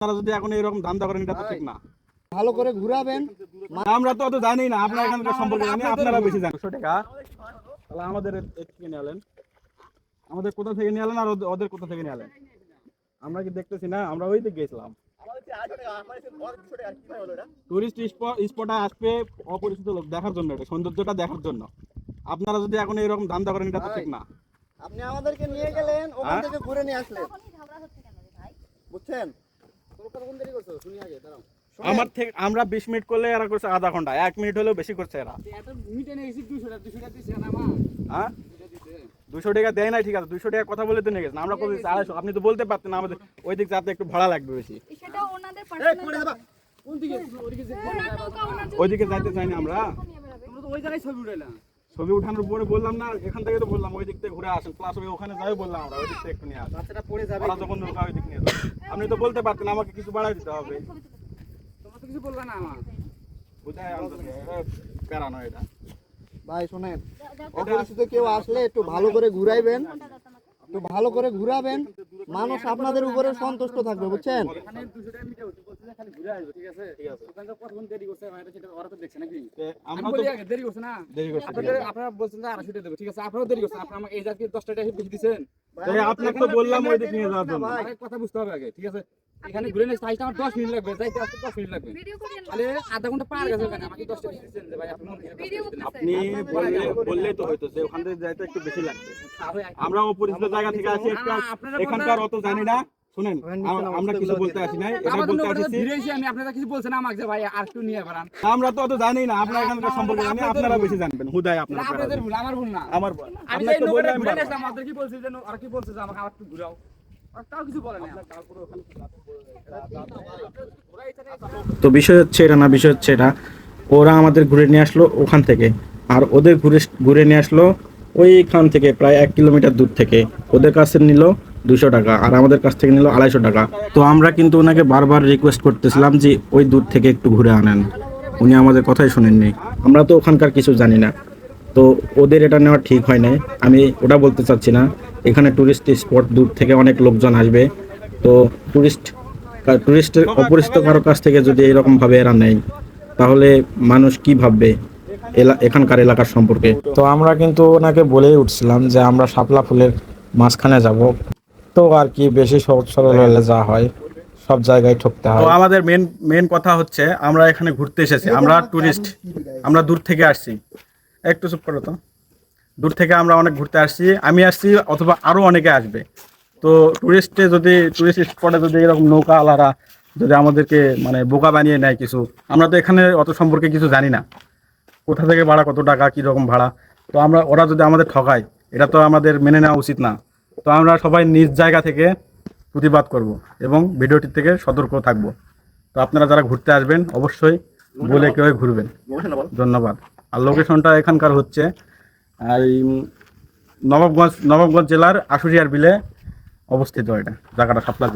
আপনারা যদি এখন এরকম ধান্দা করেন এটা তো ঠিক না। ভালো করে ঘুরাবেন। আমরা তো অত জানি না আপনারা এখানকার সম্পর্কে জানি আপনারা বেশি জানেন। দুশো টাকা। তাহলে আমাদের থেকে নিয়ে এলেন আমাদের কোথা থেকে নিয়ে এলেন আর ওদের- কোথা থেকে নিয়ে এলেন আমরা কি দেখতেছি না? আমরা ওই দিকে গেছিলাম। টুরিস্ট স্পটে আসবে অপরিচিত লোক দেখার জন্য এটা সৌন্দর্যটা দেখার জন্য। আপনারা যদি এখন এরকম ধান্দা করেন এটা তো ঠিক না। আপনি আমাদেরকে নিয়ে গেলেন ওখান হ্যাঁ? থেকে ঘুরে নিয়ে আসলেন। বুঝছেন? আমার থেকে আমরা বিশ মিনিট করলে এরা করছে আধা ঘণ্টা। এক মিনিট হলেও বেশি করছে এরা। হ্যাঁ? দুশো টাকা দেয় না ঠিক আছে। দুশো টাকা কথা বলে তো নিয়ে গেছেন আমরা কত? আড়াইশো। আপনি তো বলতে পারতেন আমাদের ওই দিক যাতে একটু ভাড়া লাগবে বেশি। ওইদিকে যাইতে চাই না আমরা। নিয়ে বেড়াবে। ছবি উঠানোর পরে বললাম না এখান থেকে তো বললাম ওই দিক থেকে ঘুরে আসেন। প্লাস ওই ওখানে যাই বললাম আমরা ওই দিক থেকে একটু নিয়ে আসেন। বাচ্চাটা পড়ে যাবে ওরা যখন নৌকা ওই দিক নিয়ে যাবে। আপনি তো বলতে পারতেন আমাকে কিছু বাড়াই দিতে হবে। বুঝাই আমাদেরকে এ, প্যারা নয় এটা। ভাই শোনেন অপরিচিত কেউ আসলে একটু ভালো করে ঘুরাইবেন একটু ভালো করে ঘুরাবেন মানুষ আপনাদের উপরে সন্তুষ্ট থাকবে বুঝছেন? তে আমরা তো দেরি করছি আপনারা বলছেন যে আড়াইশো টাকা দেবো ঠিক আছে? আপনারাও দেরি করছেন আপনার আমাকে এই জায়গায় দশ টাকা বেশি দিচ্ছেন। আপনাকে তো বললাম ওই দিক নিয়ে যাওয়ার জন্য। কথা বুঝতে হবে আগে ঠিক আছে? এখানে ঘুরে নিয়ে সাইজটা আমার দশ মিনিট লাগবে যাইতে আসতে দশ মিনিট লাগবে। তাহলে আধা ঘণ্টা পার গেছে ওখানে আমাকে দশ টাকা দিচ্ছেন যে ভাই আপনি বললে বললেই তো হয়তো যে ওখান থেকে যাইতে একটু বেশি লাগবে। আমরা অপরিচিত জায়গা থেকে আসি একটু এখানকার অত জানি না। শুনেন আমরা কিছু বলতে আসি নাই এটা বলতে আসছি আমি আপনারা কিছু বলছেন আমাকে যে ভাই আর একটু নিয়ে বেড়ান। আমরা তো অত জানি না আপনারা এখানকার সম্পর্কে জানি আপনারা বেশি জানবেন হুদাই আপনারা আপনাদের ভুল আমার ভুল না। আমার আমি এই তো আমাদের কি বলছে যে নৌ- আর কি বলছে যে আমাকে আবার একটু ঘুরাও। আর তাও কিছু বলে না। তো বিষয় হচ্ছে এটা না বিষয় হচ্ছে এটা। ওরা আমাদের ঘুরে নিয়ে আসলো ওখান থেকে। আর ওদের ঘুরে ঘুরে নিয়ে আসলো ওইখান থেকে প্রায় এক কিলোমিটার দূর থেকে। ওদের কাছে নিল দুশো টাকা, আর আমাদের কাছ থেকে নিল আড়াইশো টাকা। তো আমরা কিন্তু ওনাকে বারবার রিকোয়েস্ট করতেছিলাম যে ওই দূর থেকে একটু ঘুরে আনেন। উনি আমাদের কথাই শোনেননি। আমরা তো ওখানকার কিছু জানি না। তো ওদের এটা নেওয়া ঠিক হয় নাই। আমি ওটা বলতে চাচ্ছি না। এখানে টুরিস্ট স্পট দূর থেকে অনেক লোকজন আসবে। তো টুরিস্ট টুরিস্টের অপরিচিত কারও কাছ থেকে যদি এরকম ভাবে এরা নেয়, তাহলে মানুষ কি ভাববে এলা- এখানকার এলাকার সম্পর্কে? তো আমরা কিন্তু ওনাকে বলেই উঠছিলাম যে আমরা শাপলা ফুলের মাঝখানে যাব। তো আর কি বেশি সহজ সরল হলে যা হয় সব জায়গায় ঠকতে তো হয়। আমাদের মেন মেন কথা হচ্ছে আমরা এখানে ঘুরতে এসেছি আমরা টুরিস্ট আমরা দূর থেকে আসছি। একটু চুপ করো তো। দূর থেকে আমরা অনেক ঘুরতে আসছি আমি আসছি অথবা আরও অনেকে আসবে। তো টুরিস্টে যদি টুরিস্ট স্পটে যদি এরকম নৌকা আলারা যদি আমাদেরকে মানে বোকা বানিয়ে নেয় কিছু আমরা তো এখানে অত সম্পর্কে কিছু জানি না। কোথা থেকে ভাড়া কত টাকা কী রকম ভাড়া? তো আমরা ওরা যদি আমাদের ঠকায় এটা তো আমাদের মেনে নেওয়া উচিত না। তো আমরা সবাই নিজ জায়গা থেকে প্রতিবাদ করব এবং ভিডিওটি থেকে সতর্ক থাকব। তো আপনারা যারা ঘুরতে আসবেন অবশ্যই বলে কেউ ঘুরবেন। ধন্যবাদ। আর লোকেশনটা এখানকার হচ্ছে এই, নবাবগঞ্জ নবাবগঞ্জ জেলার আশুরিয়ার বিলে অবস্থিত এটা জায়গাটা সাপলা